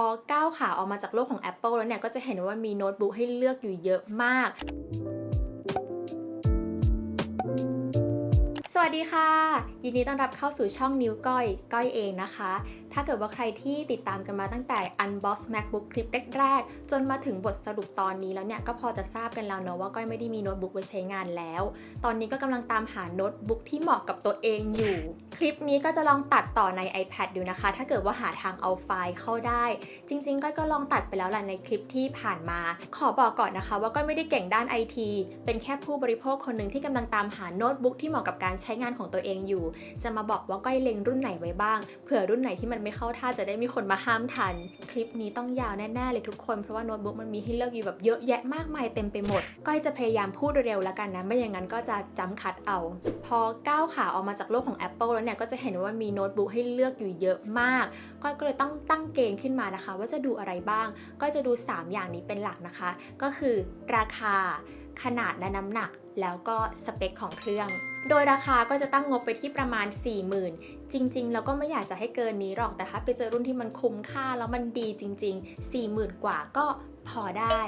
อก้าวขาออกมาจากโลกของ Apple แล้วเนี่ยก็จะเห็นว่ามีโน้ตบุ๊กให้เลือกอยู่เยอะมาก สวัสดีค่ะ ยินดีต้อนรับเข้าสู่ช่องนิ้วก้อย ก้อยเองนะคะ ถ้าเกิดว่าใครที่ติดตามกันมาตั้งแต่ Unbox MacBook คลิปแรกๆ จนมาถึงบทสรุปตอนนี้แล้วเนี่ย ก็พอจะทราบกันแล้วเนอะว่าก้อยไม่ได้มีโน้ตบุ๊กไว้ใช้งานแล้ว ตอนนี้ก็กำลังตามหาโน้ตบุ๊กที่เหมาะกับตัวเองอยู่ คลิปนี้ก็จะลองตัดต่อใน iPad ดูนะคะ ถ้าเกิดว่าหาทางเอาไฟล์เข้าได้ จริง ๆ ก้อยก็ลองตัดไปแล้วแหละในคลิปที่ผ่านมา ขอบอกก่อนนะคะ ว่าก้อยไม่ได้เก่งด้านไอทีเป็นแค่ผู้บริโภคคนหนึ่งที่กำลังตามหาโน้ตบุ๊กที่เหมาะกับการใช้งานของตัวเองอยู่ จะมาบอกว่าก้อยเล็งรุ่นไหนไว้บ้าง เผื่อรุ่นไหนที่มันไม่เข้าท่าจะได้มีคนมาห้ามทัน คลิปนี้ต้องยาวแน่ๆเลยทุกคน เพราะว่าโน้ตบุ๊กมันมีให้เลือกอยู่แบบเยอะแยะมากมายเต็มไปหมด ก้อยจะพยายามพูดเร็วๆแล้วกันนะ ไม่อย่างนั้นก็จะจำคัดเอา พอก้าวขาออกมาจากโลกของ Apple แล้วเนี่ยก็จะเห็นว่ามีโน้ตบุ๊กให้เลือกอยู่เยอะมาก ก้อยก็เลยต้องตั้งเกณฑ์ขึ้นมานะคะ ว่าจะดูอะไรบ้าง ก็จะดู 3 อย่างนี้เป็นหลักนะคะ ก็คือราคาขนาดและน้ำหนักแล้วก็สเปคของเครื่อง โดยราคาก็จะตั้งงบไปที่ประมาณ40,000จริง ๆ แล้วก็ไม่อยากจะให้เกินนี้หรอกแต่ถ้าไปเจอรุ่นที่มันคุ้มค่าแล้วมันดีจริง ๆ 40,000 กว่าก็พอได้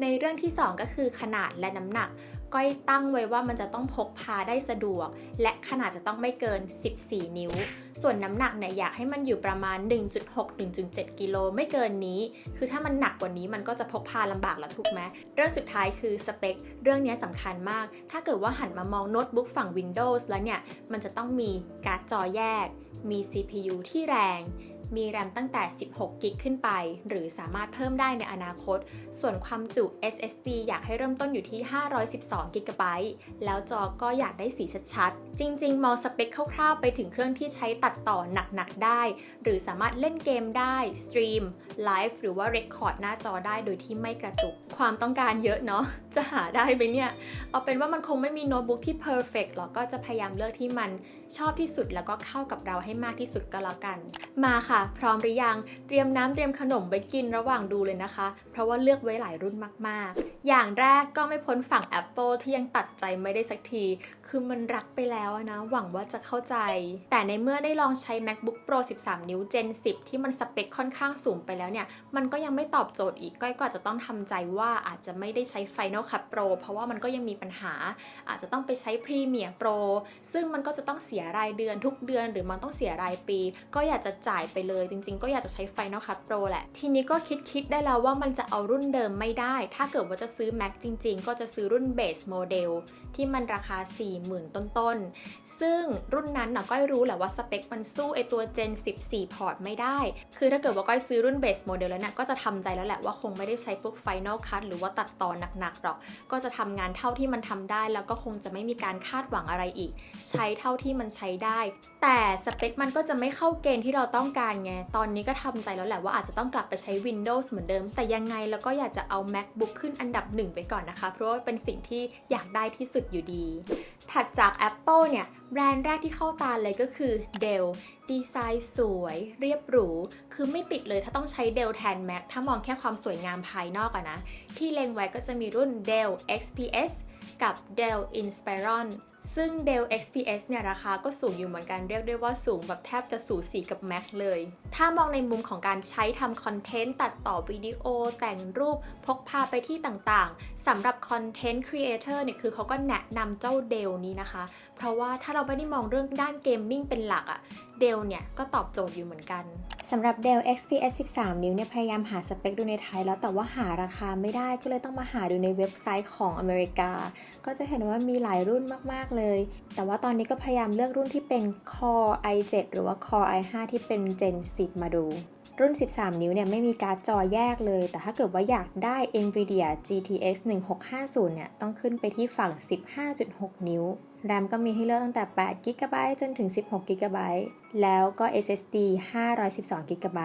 ในเรื่องที่ 2 ก็คือขนาดและน้ำหนัก ก้อยตั้งไว้ว่ามันจะต้องพกพาได้สะดวก และขนาดจะต้องไม่เกิน 14 นิ้ว ส่วนน้ำหนักเนี่ยอยากให้มันอยู่ประมาณ 1.6-1.7 กิโลไม่เกินนี้ คือถ้ามันหนักกว่านี้มันก็จะพกพาลำบากแล้วถูกไหมเรื่องสุดท้ายคือสเปค เรื่องนี้สำคัญมาก ถ้าเกิดว่าหันมามองโน้ตบุ๊กฝั่ง Windows แล้วเนี่ย มันจะต้องมีการ์ดจอแยกมี CPU ที่แรง มีแรมตั้งแต่ 16 กิกขึ้นไป หรือสามารถเพิ่มได้ในอนาคต ส่วนความจุ SSD อยากให้เริ่มต้นอยู่ที่ 512กิกะไบต์แล้วจอก็อยากได้สีชัดๆ จริง ๆ มองสเปคคร่าวๆ ไปถึงเครื่องที่ใช้ตัดต่อหนักๆ ได้ หรือสามารถเล่นเกมได้ สตรีม ไลฟ์ หรือว่าเรคคอร์ดหน้าจอได้โดยที่ไม่กระตุก ความต้องการเยอะเนาะ จะหาได้ไหมเนี่ย เอาเป็นว่ามันคงไม่มีโน้ตบุ๊กที่เพอร์เฟกหรอก ก็จะพยายามเลือกที่มัน ชอบที่สุดแล้วก็เข้ากับเราให้มากที่สุดก็แล้วกัน มาค่ะ พร้อมหรือยังเตรียมน้ำเตรียมขนมไว้กินระหว่างดูเลยนะคะ เพราะว่าเลือกไว้หลายรุ่นมากๆ อย่างแรกก็ไม่พ้นฝั่ง Apple ที่ยังตัดใจไม่ได้สักที คือมันรักไปแล้วนะ หวังว่าจะเข้าใจ แต่ในเมื่อได้ลองใช้ MacBook Pro 13 นิ้ว Gen 10 ที่มันสเปคค่อนข้างสูงไปแล้วเนี่ย มันก็ยังไม่ตอบโจทย์อีกก้อยก็อาจจะต้องทำใจว่าอาจจะไม่ได้ใช้ Final Cut Pro เพราะว่ามันก็ยังมีปัญหา อาจจะต้องไปใช้ Premiere Pro ซึ่งมันก็จะต้องเสียรายเดือนทุกเดือน หรือมันต้องเสียรายปี ก็อยากจะจ่ายไปเลยจริง ๆ ก็อยากจะใช้ Final Cut Pro แหละ ทีนี้ก็คิดคิดได้แล้วว่ามันจะเอารุ่นเดิมไม่ได้ ถ้าเกิดว่าจะซื้อ Mac จริง ๆ ก็จะซื้อรุ่น Base Model ที่มันราคา 40,000 ต้นๆ ซึ่งรุ่นนั้นนะก้อยรู้แหละว่าสเปคมันสู้ไอตัว Gen 14 พอร์ตไม่ได้ คือถ้าเกิดว่าก้อยซื้อรุ่น Base Model แล้วเนี่ยก็จะทำใจแล้วแหละว่าคงไม่ได้ใช้พวก Final Cut หรือว่าตัดต่อหนักๆหรอก ก็จะทำงานเท่าที่มันทำได้ แล้วก็คงจะไม่มีการคาดหวังอะไรอีก ใช้เท่าที่มันใช้ได้ แต่สเปคมันก็จะไม่เข้าเกณฑ์ที่เราต้องการไง ตอนนี้ก็ทำใจแล้วแหละว่าอาจจะต้องกลับไปใช้ Windows เหมือนเดิม แต่ยังไงแล้วก็อยากจะเอา MacBook ขึ้นอันดับหนึ่งไปก่อนนะคะ เพราะว่าเป็นสิ่งที่อยากได้ที่สุดอยู่ดี ถัดจาก Apple เนี่ยแบรนด์แรกที่เข้าตาเลยก็คือ Dell ดีไซน์สวย เรียบหรู คือไม่ติดเลยถ้าต้องใช้ Dell แทน Mac ถ้ามองแค่ความสวยงามภายนอกอะนะ ที่เล็งไว้ก็จะมีรุ่น Dell XPS กับ Dell Inspiron ซึ่ง Dell XPS เนี่ยราคาก็สูงอยู่เหมือนกันเรียกได้ว่าสูงแบบแทบจะสูสีกับ Mac เลย ถ้ามองในมุมของการใช้ทำคอนเทนต์ตัดต่อวิดีโอ แต่งรูปพกพาไปที่ต่างๆสำหรับคอนเทนต์ครีเอเตอร์เนี่ยคือเขาก็แนะนำเจ้า Dell นี้นะคะ เพราะว่าถ้าเราไม่ได้มองเรื่องด้านเกมมิ่งเป็นหลักอะ Dell เนี่ยก็ตอบโจทย์อยู่เหมือนกันสำหรับ Dell XPS 13 นิ้วเนี่ยพยายามหาสเปคดูในไทยแล้วแต่ว่าหาราคาไม่ได้ก็เลยต้องมาหาดูในเว็บไซต์ของอเมริกา ก็จะเห็นว่ามีหลายรุ่นมาก ๆ เลย แต่ว่าตอนนี้ก็พยายามเลือกรุ่นที่เป็น Core i7 หรือว่า Core i5 ที่เป็น Gen 10 มาดู รุ่น 13 นิ้วเนี่ยไม่มีการ์ดจอแยกเลย แต่ถ้าเกิดว่าอยากได้ NVIDIA GTX 1650 เนี่ยต้องขึ้นไปที่ฝั่ง 15.6 นิ้ว แรมก็มีให้เลือกตั้งแต่8 g b จนถึง 16 g b แล้วก็ SSD 512 g b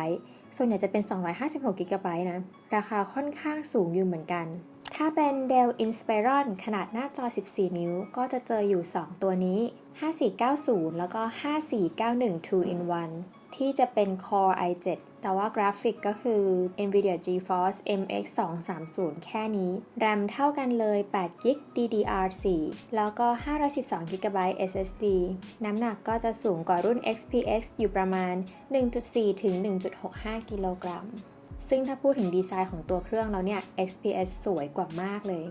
ส่วนใหญ่จะเป็น 256 g b นะ ราคาค่อนข้างสูงอยู่เหมือนกัน ถ้าเป็น Dell Inspiron ขนาดหน้าจอ 14 นิ้ว ก็จะเจออยู่ 2 ตัวนี้ 5490 แล้วก็ 5491 2 in 1ที่จะเป็น Core i7 แต่ว่ากราฟิกก็คือ NVIDIA GeForce MX 230แค่นี้ RAM เท่ากันเลย8 g b DDR4 แล้วก็ 512 g b SSD น้ำหนักก็จะสูงกว่ารุ่น XPX อยู่ประมาณ 1.4 ถึง 1.65 กิโลกรัม ซึ่งถ้าพูดถึงดีไซน์ของตัวเครื่องแล้วเนี่ย XPS สวยกว่ามากเลย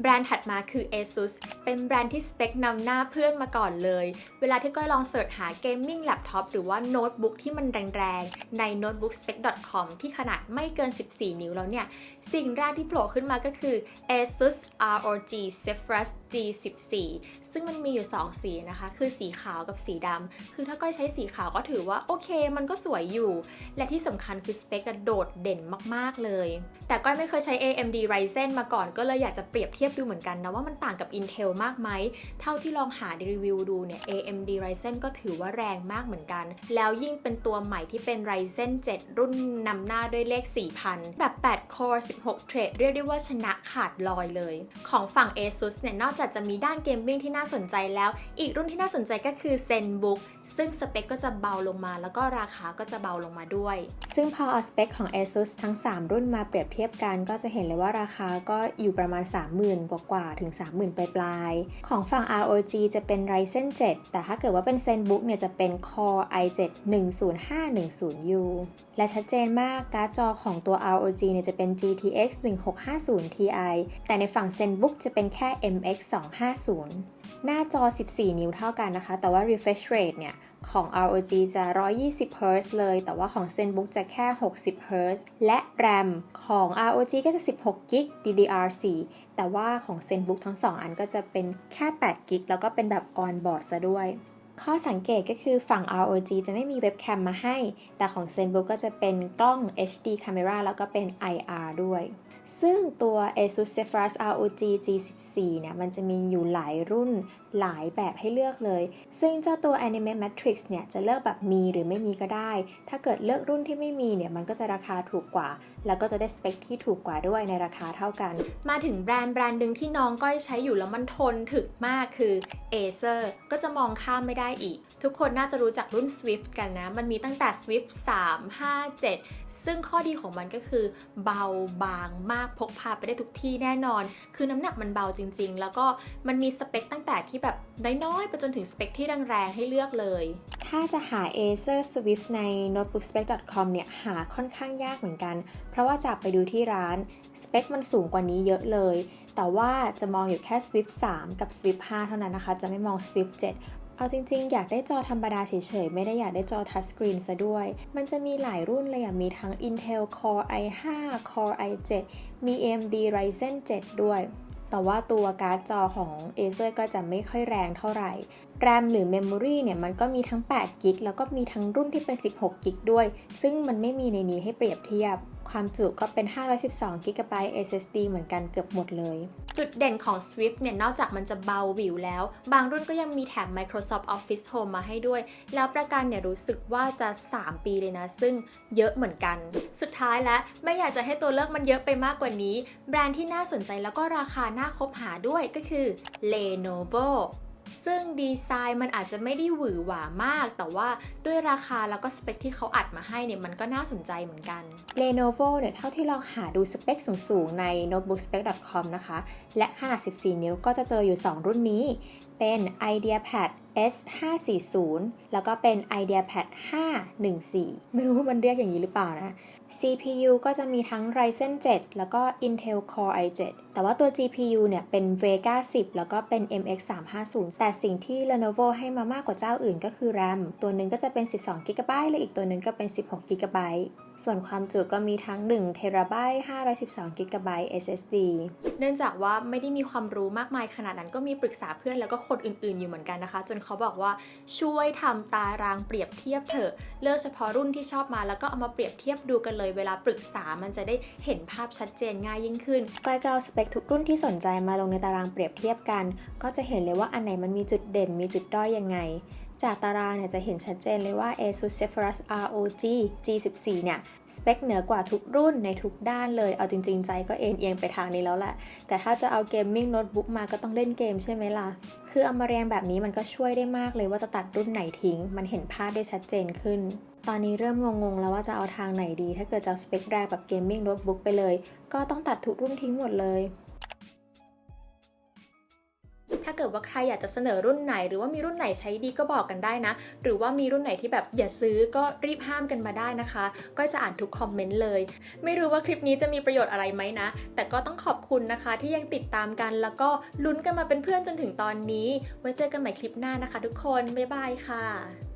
แบรนด์ถัดมาคือ ASUS เป็นแบรนด์ที่สเปคนำหน้าเพื่อนมาก่อนเลย เวลาที่ก้อยลองเสิร์ชหาเกมมิ่งแล็ปท็อปหรือว่าโน้ตบุ๊กที่มันแรงๆ ใน notebookspec.com ที่ขนาดไม่เกิน 14 นิ้วแล้วเนี่ย สิ่งแรกที่โผล่ขึ้นมาก็คือ ASUS ROG Zephyrus G14 ซึ่งมันมีอยู่ 2 สีนะคะ คือสีขาวกับสีดำ คือถ้าก้อยใช้สีขาวก็ถือว่าโอเค มันก็สวยอยู่ และที่สำคัญคือสเปคกโดดเด่นมากๆเลย แต่ก้อยไม่เคยใช้ AMD Ryzen มาก่อนก็เลยอยากจะเปรียบเทียบดูเหมือนกันนะว่ามันต่างกับ Intel มากไหม เท่าที่ลองหารีวิวดูเนี่ย AMD Ryzen ก็ถือว่าแรงมากเหมือนกัน แล้วยิ่งเป็นตัวใหม่ที่เป็น Ryzen 7 รุ่นนำหน้าด้วยเลข 4000 แบบ 8 core 16 เทรดเรียกได้ว่าชนะขาดลอยเลย ของฝั่ง ASUS เนี่ยนอกจากจะมีด้านเกมมิ่งที่น่าสนใจแล้ว อีกรุ่นที่น่าสนใจก็คือ ZenBook ซึ่งสเปคก็จะเบาลงมา แล้วก็ราคาก็จะเบาลงมาด้วย ซึ่งพอเอาสเปคของ ASUS ทั้ง 3 รุ่นมาเปรียบเทียบกันก็จะเห็นเลยว่าราคาก็อยู่ประมาณ30,000 กว่าๆถึง 30,000 ปลายๆของฝั่ง ROG จะเป็น Ryzen 7 แต่ถ้าเกิดว่าเป็น ZenBook เนี่ยจะเป็น Core i7 10510U และชัดเจนมากการ์ดจอของตัว ROG เนี่ยจะเป็น GTX 1650 Ti แต่ในฝั่ง ZenBook จะเป็นแค่ MX 250 หน้าจอ 14 นิ้วเท่ากันนะคะ แต่ว่า refresh rate เนี่ย ของ ROG จะ 120 Hz เลย แต่ว่าของ ZenBook จะแค่ 60 Hz และ RAM ของ ROG ก็จะ 16 GB DDR4 แต่ว่าของ ZenBook ทั้ง 2 อันก็จะเป็นแค่ 8 GB แล้วก็เป็นแบบ on board ซะด้วย ข้อสังเกตก็คือฝั่ง ROG จะไม่มีเว็บแคมมาให้ แต่ของ ZenBook ก็จะเป็นกล้อง HD camera แล้วก็เป็น IR ด้วย ซึ่งตัว ASUS Zephyrus ROG G14 เนี่ยมันจะมีอยู่หลายรุ่นหลายแบบให้เลือกเลย ซึ่งเจ้าตัว Anime Matrix เนี่ยจะเลือกแบบมีหรือไม่มีก็ได้ ถ้าเกิดเลือกรุ่นที่ไม่มีเนี่ยมันก็จะราคาถูกกว่า แล้วก็จะได้สเปคที่ถูกกว่าด้วยในราคาเท่ากัน มาถึงแบรนด์แบรนด์หนึ่งที่น้องก้อยใช้อยู่แล้วมันทนถึกมากคือ Acer ก็จะมองข้ามไม่ได้อีก ทุกคนน่าจะรู้จักรุ่น Swift กันนะ มันมีตั้งแต่ Swift 3 5 7 ซึ่งข้อดีของมันก็คือ เบาบางมากพกพาไปได้ทุกที่แน่นอน คือน้ำหนักมันเบาจริง ๆ แล้วก็มันมีสเปคตั้งแต่ที่แบบน้อยๆ ไปจนถึงสเปคที่แรงๆ ให้เลือกเลย ถ้าจะหา Acer Swift ใน notebookspec.com เนี่ย หาค่อนข้างยากเหมือนกัน เพราะว่าจากไปดูที่ร้าน สเปคมันสูงกว่านี้เยอะเลย แต่ว่าจะมองอยู่แค่ Swift 3 กับ Swift 5 เท่านั้นนะคะ จะไม่มอง Swift 7เอาจริงๆ อยากได้จอธรรมดาเฉยๆ ไม่ได้อยากได้จอทัชสกรีนซะด้วย มันจะมีหลายรุ่นเลยอะ มีทั้ง Intel Core i5 Core i7 มี AMD Ryzen 7 ด้วย แต่ว่าตัวการ์ดจอของ Acer ก็จะไม่ค่อยแรงเท่าไหร่ แรมหรือเมมโมรีเนี่ยมันก็มีทั้ง8 g b แล้วก็มีทั้งรุ่นที่เป็น 16 g b ด้วย ซึ่งมันไม่มีในนี้ให้เปรียบเทียบ ความจุก็เป็น 512 g b SSD เหมือนกันเกือบหมดเลย จุดเด่นของ Swift เนี่ย นอกจากมันจะเบาวิวแล้ว บางรุ่นก็ยังมีแถม Microsoft Office Home มาให้ด้วย แล้วประกันเนี่ยรู้สึกว่าจะ 3 ปีเลยนะ ซึ่งเยอะเหมือนกัน สุดท้ายแล้ว ไม่อยากจะให้ตัวเลือกมันเยอะไปมากกว่านี้ แบรนด์ที่น่าสนใจแล้วก็ราคาน่าคบหาด้วยก็คือ Lenovo ซึ่งดีไซน์มันอาจจะไม่ได้หวือหวามาก แต่ว่าด้วยราคาแล้วก็สเปคที่เขาอัดมาให้เนี่ยมันก็น่าสนใจเหมือนกัน Lenovo เนี่ยเท่าที่ลองหาดูสเปคสูงๆ ใน notebookspec.com นะคะ และขนาด 14 นิ้วก็จะเจออยู่ 2 รุ่นนี้ เป็น IdeaPad S540 แล้วก็เป็น IdeaPad 514 ไม่รู้ว่ามันเรียกอย่างนี้หรือเปล่านะ CPU ก็จะมีทั้ง Ryzen 7 แล้วก็ Intel Core i7 แต่ว่าตัว GPU เนี่ยเป็น Vega 10 แล้วก็เป็น MX 350แต่สิ่งที่ Lenovo ให้มามากกว่าเจ้าอื่นก็คือ RAM ตัวหนึ่งก็จะเป็น 12 GB และอีกตัวหนึ่งก็เป็น 16 GB ส่วนความจุก็มีทั้ง1 TB 512 GB SSD เนื่องจากว่าไม่ได้มีความรู้มากมายขนาดนั้นก็มีปรึกษาเพื่อนแล้วก็คนอื่นๆอยู่เหมือนกันนะคะ จนเขาบอกว่าช่วยทำตารางเปรียบเทียบเถอะเลือกเฉพาะรุ่นที่ชอบมาแล้วก็เอามาเปรียบเทียบดูกันเลยเวลาปรึกษามันจะได้เห็นภาพชัดเจนง่ายยิ่งขึ้นก้อยก็เอาสเปคทุกรุ่นที่สนใจมาลงในตารางเปรียบเทียบกัน ก็จะเห็นเลยว่าอันไหนมันมีจุดเด่นมีจุดด้อยยังไง จากตารางเนี่ยจะเห็นชัดเจนเลยว่า ASUS Zephyrus ROG G14 เนี่ยสเปคเหนือกว่าทุกรุ่นในทุกด้านเลย เอาจริง ๆ ใจก็เอ็นเอียงไปทางนี้แล้วแหละ แต่ถ้าจะเอาเกมมิ่งโน้ตบุ๊กมาก็ต้องเล่นเกมใช่ไหมล่ะ คือเอามาเรียงแบบนี้มันก็ช่วยได้มากเลยว่าจะตัดรุ่นไหนทิ้ง มันเห็นภาพได้ชัดเจนขึ้นตอนนี้เริ่มงงๆ แล้วว่าจะเอาทางไหนดี ถ้าเกิดจะสเปคแรกแบบเกมมิ่งโน้ตบุ๊กไปเลย ก็ต้องตัดทุกรุ่นทิ้งหมดเลย ถ้าเกิดว่าใครอยากจะเสนอรุ่นไหน หรือว่ามีรุ่นไหนใช้ดีก็บอกกันได้นะ หรือว่ามีรุ่นไหนที่แบบอย่าซื้อก็รีบห้ามกันมาได้นะคะ ก็จะอ่านทุกคอมเมนต์เลย ไม่รู้ว่าคลิปนี้จะมีประโยชน์อะไรไหมนะ แต่ก็ต้องขอบคุณนะคะที่ยังติดตามกัน แล้วก็ลุ้นกันมาเป็นเพื่อนจนถึงตอนนี้ ไว้เจอกันใหม่คลิปหน้านะคะ ทุกคน บ๊ายบายค่ะ